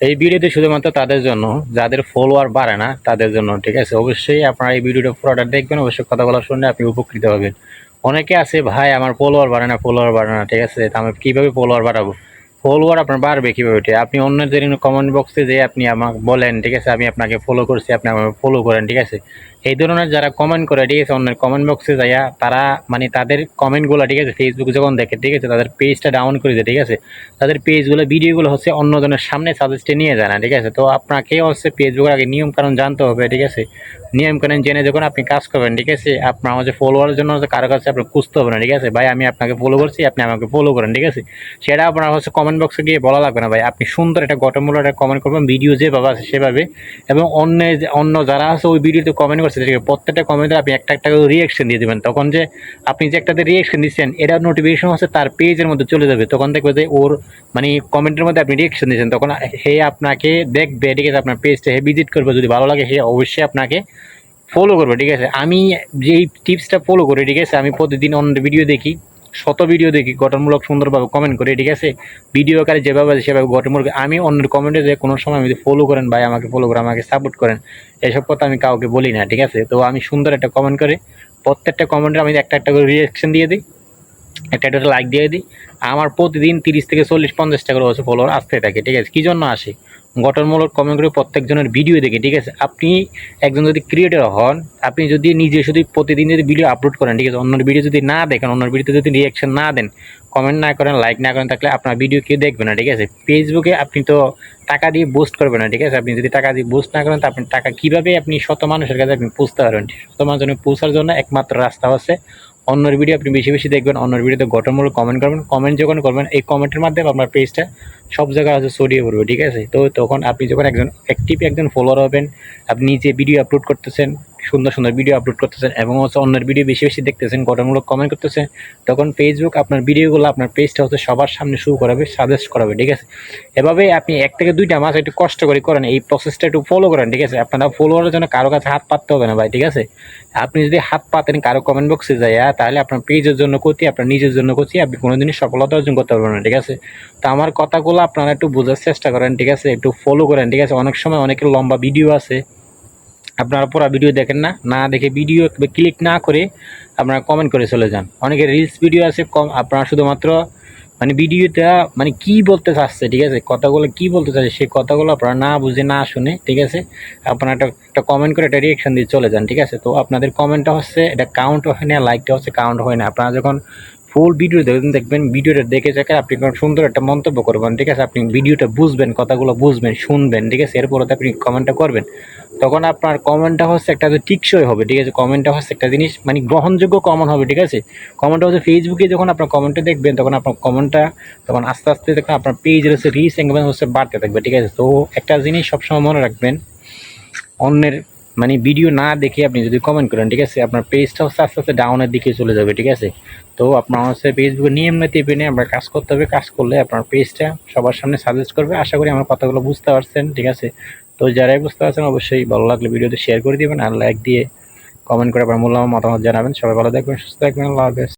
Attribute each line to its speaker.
Speaker 1: এই ভিডিওটি শুধুমাত্র তাদের জন্য, যাদের ফলোয়ার বাড়ে না, তাদের জন্য, ঠিক আছে? অবশ্যই আপনারা এই ভিডিওটা পুরোটা দেখবেন, অবশ্যই কথাগুলো শুনলে আপনি উপকৃত হবেন। অনেকে আছে, ভাই, আমার ফলোয়ার বাড়ে না ফলোয়ার বাড়ে না, ঠিক আছে? আমি কীভাবে ফলোয়ার বাড়াবো? ফলোয়ার আপনার বাড়বে কীভাবে, ঠিক? আপনি অন্যদের কমেন্ট বক্সে যে আপনি আমাকে বলেন, ঠিক আছে? আমি আপনাকে ফলো করছি, আপনি আমাকে ফলো করেন, ঠিক আছে? এই ধরনের যারা কমেন্ট করে, ঠিক আছে, অন্যের কমেন্ট বক্সে যাইয়া তারা মানে তাদের কমেন্টগুলো ঠিক আছে ফেসবুক যখন দেখে, ঠিক আছে, তাদের পেজটা ডাউন করে দেয়, ঠিক আছে। তাদের পেজগুলো ভিডিওগুলো হচ্ছে অন্যজনের সামনে সাজেস্টে নিয়ে যায় না, ঠিক আছে। তো আপনাকে হচ্ছে ফেসবুকের আগে নিয়ম কারণ জানতে হবে, ঠিক আছে। নিয়ম কারণ জেনে যখন আপনি কাজ করবেন, ঠিক আছে, আপনার হচ্ছে ফলোয়ারের জন্য হচ্ছে কারও কাছে আপনার খুঁজতে হবে না, ঠিক আছে। ভাই, আমি আপনাকে ফলো করছি, আপনি আমাকে ফলো করেন, ঠিক আছে। সেটা আপনার হচ্ছে কমেন্ট বক্সে গিয়ে বলা লাগবে না, ভাই। আপনি সুন্দর একটা গঠনমূলক একটা কমেন্ট করবেন ভিডিও যেভাবে আছে সেভাবে। এবং অন্য অন্য যারা আছে, ওই ভিডিওতে কমেন্ট ঠিক প্রত্যেকটা কমেন্টে আপনি একটা একটা করে রিয়াকশন দিয়ে দেবেন। তখন যে আপনি যে একটাতে রিয়াকশন দিচ্ছেন এটা নোটিফিকেশন হচ্ছে তার পেজের মধ্যে চলে যাবে। তখন দেখবে যে ওর মানে কমেন্টের মধ্যে আপনি রিয়াকশন দিচ্ছেন তখন হে আপনাকে দেখবে, ঠিক আছে, আপনার পেজটা হে ভিজিট করবে। যদি ভালো লাগে, হে অবশ্যই আপনাকে ফলো করবে, ঠিক আছে। আমি যেই টিপসটা ফলো করি, ঠিক আছে, আমি প্রতিদিন অন্য ভিডিও দেখি। শত ভিডিও দেখি, গঠনমূলক সুন্দরভাবে কমেন্ট করি, ঠিক আছে? ভিডিও আকারে যেভাবে আছে, সেভাবে গঠনমূলক। আমি অন্যের কমেন্টে যে কোনো সময় আমি ফলো করেন, ভাই আমাকে ফলো করেন, আমাকে সাপোর্ট করেন, এসব কথা আমি কাউকে বলি না, ঠিক আছে? তো আমি সুন্দর একটা কমেন্ট করে। প্রত্যেকটা কমেন্টে আমি একটা একটা করে রিয়াকশন দিয়ে দিই, একটা একটা লাইক দিয়ে দিই। আমার প্রতিদিন তিরিশ থেকে চল্লিশ পঞ্চাশটা করে হচ্ছে ফলোয়ার আসতে থাকে, ঠিক আছে? কী জন্য আসে? গঠনমূলক কমেন্ট করে প্রত্যেকজনের ভিডিও দেখে, ঠিক আছে? আপনি একজন যদি ক্রিয়েটর হন, আপনি যদি নিজে শুধু প্রতিদিন যদি ভিডিও আপলোড করেন, ঠিক আছে? অন্যের ভিডিও যদি না দেখেন, অন্যের ভিডিওতে যদি রিয়াকশন না দেন কমেন্ট না করেন লাইক না করেন, তাহলে আপনার ভিডিও কেউ দেখবে না, ঠিক আছে? ফেসবুকে আপনি তো টাকা দিয়ে বুস্ট করবেন না, ঠিক আছে? আপনি যদি টাকা দিয়ে বুস্ট না করেন, তো আপনি টাকা কীভাবে আপনি শত মানুষের কাছে আপনি পৌঁছতে পারবেন? শত মানুষের পৌঁছার জন্য একমাত্র রাস্তা হচ্ছে অন্যের ভিডিও আপনি বেশি বেশি দেখবেন, অন্যর ভিডিওতে গঠনমূলক কমেন্ট করবেন কমেন্ট যখন করবেন, এই কমেন্টের মাধ্যমে আপনার পেজটা সব জায়গায় আছে ছড়িয়ে পড়বে, ঠিক আছে? তো তখন আপনি যখন একজন অ্যাক্টিভ একজন ফলোয়ার হবেন, আপনি নিজে ভিডিও আপলোড করতেছেন সুন্দর সুন্দর ভিডিও আপলোড করতেছেন এবং হচ্ছে অন্যের ভিডিও বেশি বেশি দেখতেছেন, গঠনমূলক কমেন্ট করতেছেন তখন ফেসবুক আপনার ভিডিওগুলো আপনার পেজটা হচ্ছে সবার সামনে শুরু করাবে সাজেস্ট করাবে, ঠিক আছে? এভাবে আপনি এক থেকে দুইটা মাস একটু কষ্ট করে করেন, এই প্রসেসটা একটু ফলো করেন, ঠিক আছে? আপনারা ফলোয়ারের জন্য কারও কাছে হাত পাততে হবে না ভাই, ঠিক আছে? আপনি যদি হাত পাতেন কারও কমেন্ট বক্সে যায় তাহলে আপনার পেজের জন্য ক্ষতি, আপনার নিজের জন্য ক্ষতি, আপনি কোনোদিনই সফলতা অর্জন করতে পারবেন না, ঠিক আছে? তো আমার কথাগুলো আপনারা একটু বোঝার চেষ্টা করেন, ঠিক আছে? একটু ফলো করেন, ঠিক আছে? অনেক সময় অনেকের লম্বা ভিডিও আছে আপনারা পুরো ভিডিও দেখেন না না দেখে ভিডিও ক্লিক না করে আপনারা কমেন্ট করে চলে যান। অনেকের রিলস ভিডিও আছে, কম, আপনারা শুধুমাত্র মানে ভিডিওটা মানে কি বলতে চাচ্ছে, ঠিক আছে? কথাগুলো কি বলতে চাচ্ছে, সেই কথাগুলো আপনারা না বুঝে, না শুনে, ঠিক আছে? আপনারা একটা একটা কমেন্ট করে একটা রিয়েকশন দিয়ে চলে যান, ঠিক আছে? তো আপনাদের কমেন্টটা হচ্ছে, এটা কাউন্ট হয় না লাইকটা হচ্ছে কাউন্ট হয় না। আপনারা যখন ফুল ভিডিও দেখবেন দেখবেন, ভিডিওটা দেখে যাকে আপনি সুন্দর একটা মন্তব্য করবেন, ঠিক আছে? আপনি ভিডিওটা বুঝবেন, কথাগুলো বুঝবেন, শুনবেন, ঠিক আছে? এরপরে আপনি কমেন্টটা করবেন। তখন আপনার কমেন্টটা হচ্ছে একটা যে টিকসই হবে, ঠিক আছে? কমেন্টটা হচ্ছে একটা জিনিস মানে গ্রহণযোগ্য কমন হবে, ঠিক আছে? কমেন্টটা হচ্ছে ফেসবুকে যখন আপনার কমেন্টটা দেখবেন, তখন আপনার কমেন্টটা তখন আস্তে আস্তে তখন আপনার পেজের হচ্ছে রিচ এঙ্গেজমেন্ট হচ্ছে বাড়তে থাকবে, ঠিক আছে? তো একটা জিনিস সবসময় মনে রাখবেন, অন্যের মানে ভিডিও না দেখে আপনি যদি কমেন্ট করেন, ঠিক আছে? আপনার পেজটা হচ্ছে আস্তে আস্তে ডাউনের দিকে চলে যাবে, ঠিক আছে? তো আপনার হচ্ছে ফেসবুকে নিয়ম নীতি মেনে আমরা কাজ করতে হবে, কাজ করলে আপনার পেজটা সবার সামনে সাজেস্ট করবে। আশা করি আমার কথাগুলো বুঝতে পারছেন, ঠিক আছে? তো যারাই বুঝতে পারছেন, অবশ্যই ভালো লাগলে ভিডিওতে শেয়ার করে দিবেন আর লাইক দিয়ে কমেন্ট করে আপনার মূল্যবান মতামত জানাবেন। সবাই ভালো থাকবেন, সুস্থ থাকবেন, আল্লাহ হাফেজ।